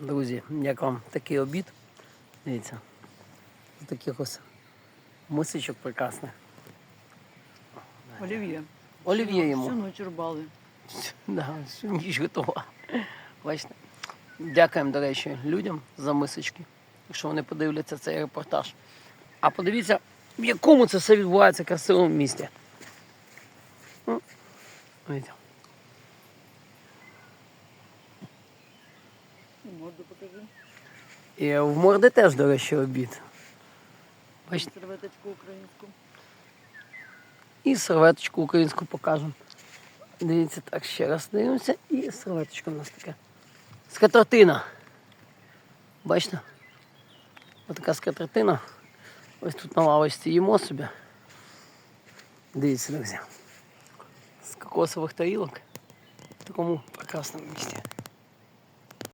Друзі, як вам такий обід? Дивіться. З таких ось мисочок прекрасних. Олів'є. Олів'є Всю йому. ніч рубали. Да, всю ніч готова. Бачите? Дякуємо, до речі, людям за мисочки, якщо вони подивляться цей репортаж. А подивіться, в якому це все відбувається красивому місті. Ну, Дивіться. Морду покажи. І в морди теж, до речі, обід. Бачите, Серветочку українську. і серветочку українську покажемо. Дивіться, так ще раз дивимося. І серветочка у нас така. Скатертина. Бачите? Ось така скатертина. Ось тут на лавочці їмо собі. Дивіться, друзі. З кокосових тарілок в такому прекрасному місці.